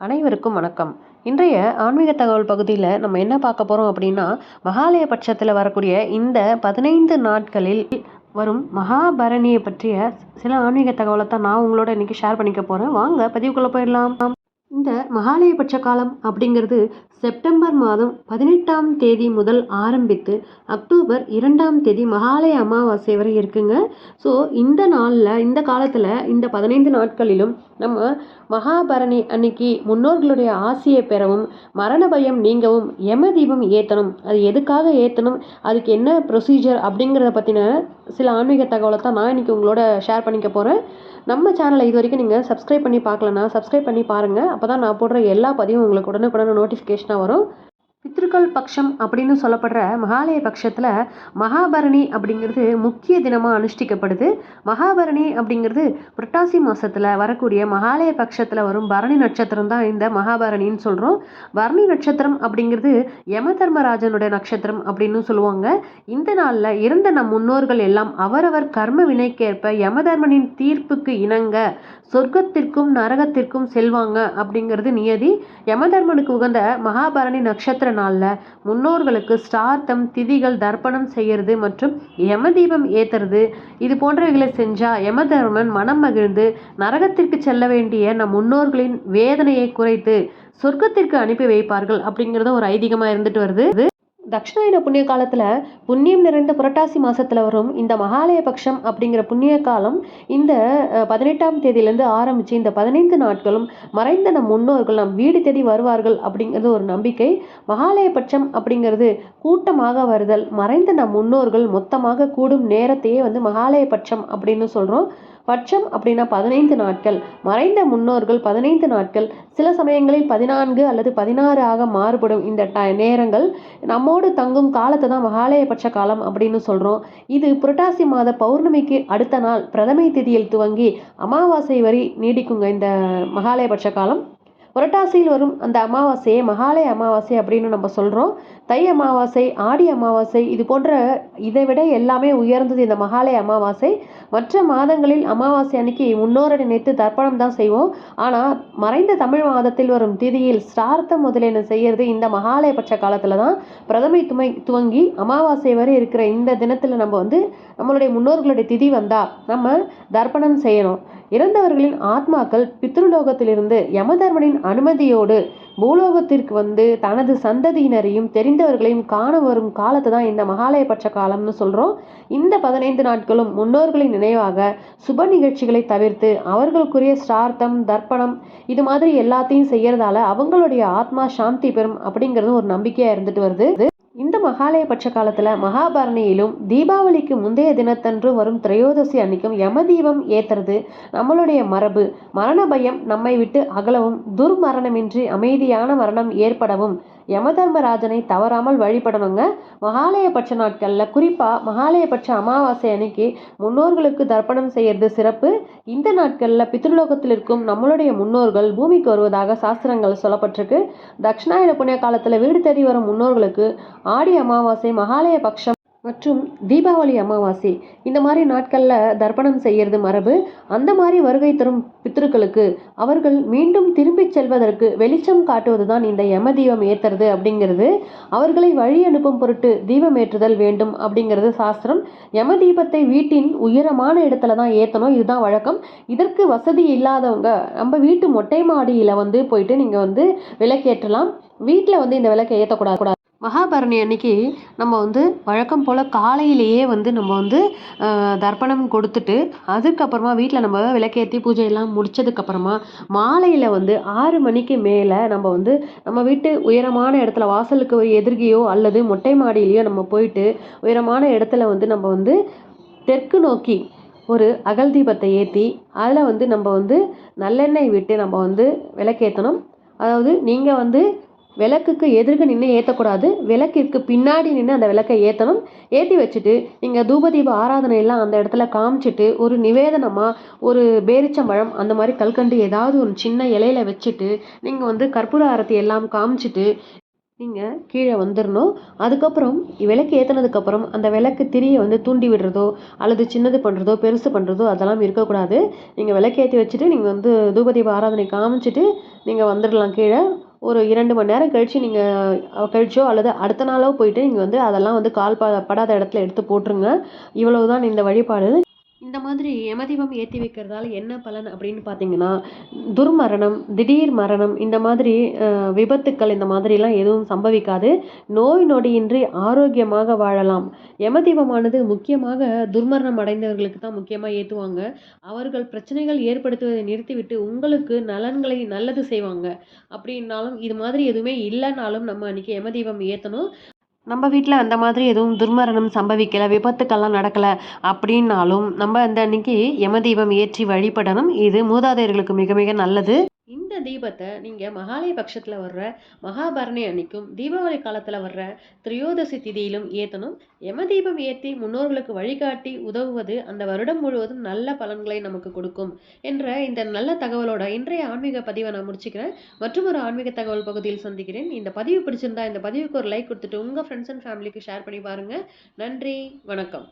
அனைவருக்கும் வணக்கம். இன்றைய ஆன்மீக தகவல் பகுதியில் நம்ம என்ன பார்க்க போகிறோம் அப்படின்னா மகாலய பட்சத்தில் வரக்கூடிய இந்த பதினைந்து நாட்களில் வரும் மகாபரணியை பற்றிய சில ஆன்மீக தகவலை தான் நான் உங்களோட இன்றைக்கி ஷேர் பண்ணிக்க போகிறேன் வாங்க பதிவுக்குள்ளே போயிடலாம். இந்த மகாலயபட்ச காலம் அப்படிங்கிறது செப்டம்பர் மாதம் பதினெட்டாம் தேதி முதல் ஆரம்பித்து அக்டோபர் இரண்டாம் தேதி மகாலய அமாவாசை வரை இருக்குங்க. ஸோ இந்த நாளில் இந்த காலத்தில் இந்த பதினைந்து நாட்களிலும் நம்ம மகாபரணி அன்னைக்கு முன்னோர்களுடைய ஆசையை பெறவும் மரண பயம் நீங்கவும் யம தீபம் ஏற்றணும் அது எதுக்காக ஏற்றணும் அதுக்கு என்ன ப்ரொசீஜர் அப்படிங்கிறத பற்றின சில ஆன்மீக தகவலை தான் நான் இன்றைக்கி உங்களோட ஷேர் பண்ணிக்க போகிறேன் நம்ம சேனலை இது வரைக்கும் நீங்கள் சப்ஸ்கிரைப் பண்ணி பார்க்கலனா சப்ஸ்கிரைப் பண்ணி பாருங்கள் அப்போ தான் நான் போடுற எல்லா பதிவும் உங்களுக்கு உடனுக்குடனே நோட்டிஃபிகேஷனாக வரும். பித்ருக்கள் பக்ஷம் அப்படின்னு சொல்லப்படுற மகாலய பட்சத்தில் மகாபரணி அப்படிங்கிறது முக்கிய தினமாக அனுஷ்டிக்கப்படுது. மகாபரணி அப்படிங்கிறது புரட்டாசி மாதத்தில் வரக்கூடிய மகாலய பட்சத்தில் வரும் பரணி நட்சத்திரம் தான் இந்த மகாபரணின்னு சொல்கிறோம் பரணி நட்சத்திரம் அப்படிங்கிறது யம தர்மராஜனுடைய நட்சத்திரம் அப்படின்னு சொல்லுவாங்க. இந்த நாளில் இருந்த நம் முன்னோர்கள் எல்லாம் அவரவர் கர்ம வினைக்கேற்ப யமதர்மனின் தீர்ப்புக்கு இணங்க சொர்க்கத்திற்கும் நரகத்திற்கும் செல்வாங்க அப்படிங்கிறது நியதி. யமதர்மனுக்கு உகந்த மகாபரணி நட்சத்திர நாளில் முன்னோர்களுக்கு ஸ்டார்த்தம் திதிகள் தர்ப்பணம் செய்கிறது மற்றும் யமதீபம் ஏத்துறது. ஏற்றுறது இது போன்றவைகளை செஞ்சால் யமதர்மன் மனம் மகிழ்ந்து நரகத்திற்கு செல்ல வேண்டிய நம் முன்னோர்களின் வேதனையை குறைத்து சொர்க்கத்திற்கு அனுப்பி வைப்பார்கள் அப்படிங்கிறது ஒரு ஐதீகமாக இருந்துட்டு வருது. தட்சிணாயன புண்ணிய காலத்தில் புண்ணியம் நிறைந்த புரட்டாசி மாதத்தில் வரும் இந்த மகாலய பட்சம் அப்படிங்கிற புண்ணிய காலம் இந்த பதினெட்டாம் தேதியிலேருந்து ஆரம்பித்து இந்த பதினைந்து நாட்களும் மறைந்த நம் முன்னோர்கள் நம் வீடு தேடி வருவார்கள் அப்படிங்கிறது ஒரு நம்பிக்கை. மகாலய பட்சம் அப்படிங்கிறது கூட்டமாக வருதல் மறைந்த நம் முன்னோர்கள் மொத்தமாக கூடும் நேரத்தையே வந்து மகாலய பட்சம் அப்படின்னு சொல்கிறோம் பட்சம் அப்படின்னா பதினைந்து நாட்கள். மறைந்த முன்னோர்கள் பதினைந்து நாட்கள். சில சமயங்களில் பதினான்கு அல்லது பதினாறு ஆக மாறுபடும் இந்த ட நேரங்கள். நம்மோடு தங்கும் காலத்தை தான் மகாலயபட்ச காலம் அப்படின்னு சொல்கிறோம் இது புரட்டாசி மாத பௌர்ணமிக்கு அடுத்த நாள் பிரதமை திதியில் துவங்கி அமாவாசை வரை நீடிக்குங்க இந்த மகாலயபட்ச காலம். புரட்டாசியில் வரும் அந்த அமாவாசையை மகாலய அமாவாசை அப்படின்னு நம்ம சொல்கிறோம் தை அமாவாசை ஆடி அமாவாசை இது போன்ற இதை விட எல்லாமே உயர்ந்தது இந்த மகாலய அமாவாசை. மற்ற மாதங்களில் அமாவாசை அன்னைக்கு முன்னோரை நினைத்து தர்ப்பணம் தான் செய்வோம். ஆனால் மறைந்த தமிழ் மாதத்தில் வரும் திதியில் ஸ்டார்த்தம் முதலியன செய்கிறது இந்த மகாலய பட்ச காலத்தில் தான். பிரதமை துமை துவங்கி அமாவாசை வரை இருக்கிற இந்த தினத்தில் நம்ம வந்து நம்மளுடைய முன்னோர்களுடைய திதி வந்தால் நம்ம தர்ப்பணம் செய்யணும். இறந்தவர்களின் ஆத்மாக்கள் பித்ருலோகத்திலிருந்து யமதர்மனின் அனுமதியோடு பூலோகத்திற்கு வந்து தனது சந்ததியினரையும் தெரிந்தவர்களையும் காண வரும் காலத்தை தான் இந்த மகாலயபட்ச காலம்னு சொல்கிறோம் இந்த பதினைந்து நாட்களும் முன்னோர்களின் நினைவாக சுப நிகழ்ச்சிகளை தவிர்த்து அவர்களுக்குரிய ஸ்ரார்த்தம் தர்ப்பணம் இது மாதிரி எல்லாத்தையும் செய்யறதால அவங்களுடைய ஆத்மா சாந்தி பெறும் அப்படிங்கிறது ஒரு நம்பிக்கையாக இருந்துட்டு வருது. மகாலயபட்ச காலத்தில் மகாபரணியிலும் தீபாவளிக்கு முந்தைய தினத்தன்று வரும் திரையோதசி அன்னைக்கும் யம தீபம் ஏத்துறது நம்மளுடைய மரபு. மரண பயம் நம்மை விட்டு அகலவும் துர்மரணமின்றி அமைதியான மரணம் ஏற்படவும். யமதர்மராஜனை தவறாமல் வழிபடணுங்க. மகாலயபட்ச நாட்களில் குறிப்பாக மகாலயபட்ச அமாவாசை அன்னைக்கு முன்னோர்களுக்கு தர்ப்பணம் செய்யறது சிறப்பு. இந்த நாட்களில் பித்ருலோகத்தில் இருக்கும் நம்மளுடைய முன்னோர்கள் பூமிக்கு வருவதாக சாஸ்திரங்கள் சொல்லப்பட்டிருக்கு. தட்சிணாயன புண்ணிய காலத்தில் வீடு தேடி வரும் முன்னோர்களுக்கு ஆடி அமாவாசை மகாலய பட்சம் மற்றும் தீபாவளி அமாவாசை. இந்த மாதிரி நாட்களில் தர்ப்பணம் செய்கிறது மரபு. அந்த மாதிரி வருகை தரும் பித்ருக்களுக்கு அவர்கள் மீண்டும் திரும்பிச் செல்வதற்கு வெளிச்சம் காட்டுவது தான் இந்த யம தீபம் ஏற்றுறது அப்படிங்கிறது. அவர்களை வழி அனுப்பும் பொருட்டு தீபம் ஏற்றுதல் வேண்டும் அப்படிங்கிறது சாஸ்திரம். யம தீபத்தை வீட்டின் உயரமான இடத்துல தான் ஏற்றணும் இதுதான் வழக்கம். இதற்கு வசதி இல்லாதவங்க நம்ம வீட்டு மொட்டை மாடியில் வந்து போயிட்டு நீங்கள் வந்து விளக்கேற்றலாம். வீட்டில் வந்து இந்த விளக்கை ஏற்றக்கூடாது மகாபரணி அன்னைக்கு நம்ம வந்து வழக்கம் போல் காலையிலேயே வந்து நம்ம வந்து தர்ப்பணம் கொடுத்துட்டு அதுக்கப்புறமா வீட்டில் நம்ம விளக்கேற்றி பூஜையெல்லாம் முடித்ததுக்கப்புறமா மாலையில் வந்து ஆறு மணிக்கு மேலே நம்ம வந்து நம்ம வீட்டு உயரமான இடத்துல வாசலுக்கு எதிர்கையோ அல்லது மொட்டை மாடியிலையோ நம்ம போயிட்டு உயரமான இடத்துல வந்து நம்ம வந்து தெற்கு நோக்கி ஒரு அகல் தீபத்தை ஏற்றி அதில் வந்து நம்ம வந்து நல்லெண்ணெய் விட்டு நம்ம வந்து விளக்கேற்றணும் அதாவது நீங்கள் வந்து விளக்குக்கு எதிர்க்க நின்று ஏற்றக்கூடாது விளக்கிற்கு பின்னாடி நின்று அந்த விளக்கை ஏற்றணும் ஏற்றி வச்சுட்டு நீங்கள் தூபதீப ஆராதனையெல்லாம் அந்த இடத்துல காமிச்சிட்டு ஒரு நிவேதனமாக ஒரு பேரிச்சம்பழம் அந்த மாதிரி கல்கண்டு ஏதாவது ஒரு சின்ன இலையில வச்சுட்டு நீங்கள் வந்து கற்பூர ஆரத்தி எல்லாம் காமிச்சிட்டு நீங்கள் கீழே வந்துடணும் அதுக்கப்புறம் விளக்கு ஏற்றுனதுக்கப்புறம் அந்த விளக்கு திரியை வந்து தூண்டி விடுறதோ அல்லது சின்னது பண்ணுறதோ பெருசு பண்ணுறதோ அதெல்லாம் இருக்கக்கூடாது. நீங்கள் விளக்கு ஏற்றி வச்சுட்டு நீங்கள் வந்து தூபதீப ஆராதனை காமிச்சிட்டு நீங்கள் வந்துடலாம் கீழே. ஒரு இரண்டு மணி நேரம் கழித்து நீங்கள் கழிச்சோ அல்லது அடுத்த நாளோ போயிட்டு நீங்கள் வந்து அதெல்லாம் வந்து கால் ப படாத இடத்துல எடுத்து போட்டுருங்க. இவ்வளவு தான் இந்த வழிபாடு. இந்த மாதிரி யமதீபம் ஏற்றி வைக்கிறதால என்ன பலன் அப்படின்னு பார்த்தீங்கன்னா துர்மரணம் திடீர் மரணம் இந்த மாதிரி விபத்துக்கள் இந்த மாதிரிலாம் எதுவும் சம்பவிக்காது. நோய் நொடியின்றி ஆரோக்கியமாக வாழலாம். யமதீபமானது முக்கியமாக துர்மரணம் அடைந்தவர்களுக்கு தான் முக்கியமாக ஏற்றுவாங்க அவர்கள் பிரச்சனைகள் ஏற்படுத்துவதை நிறுத்திவிட்டு உங்களுக்கு நலன்களை நல்லது செய்வாங்க. அப்படின்னாலும் இது மாதிரி எதுவுமே இல்லைனாலும் நம்ம அன்றைக்கி யமதீபம் ஏற்றணும் நம்ம வீட்டில் அந்த மாதிரி எதுவும் துர்மரணம் சம்பவிக்கலை விபத்துக்கெல்லாம் நடக்கலை அப்படின்னாலும் நம்ம அந்த அன்னைக்கு யமதீபம் ஏற்றி வழிபடணும். இது மூதாதையர்களுக்கு மிக மிக நல்லது. இந்த தீபத்தை நீங்கள் மகாலய பட்சத்தில் வர்ற மகாபரணி அன்னைக்கும் தீபாவளி காலத்தில் வர்ற திரையோதசி திதியிலும் ஏற்றணும் யம தீபம் ஏற்றி முன்னோர்களுக்கு வழிகாட்டி உதவுவது அந்த வருடம் முழுவதும் நல்ல பலன்களை நமக்கு கொடுக்கும் என்ற இந்த நல்ல தகவலோட இன்றைய ஆன்மீக பதிவை நான் முடிச்சுக்கிறேன். மற்றும் ஒரு ஆன்மீக தகவல் பகுதியில் சந்திக்கிறேன். இந்த பதிவு பிடிச்சிருந்தா இந்த பதிவுக்கு ஒரு லைக் கொடுத்துட்டு உங்கள் ஃப்ரெண்ட்ஸ் அண்ட் ஃபேமிலிக்கு ஷேர் பண்ணி பாருங்கள் நன்றி வணக்கம்.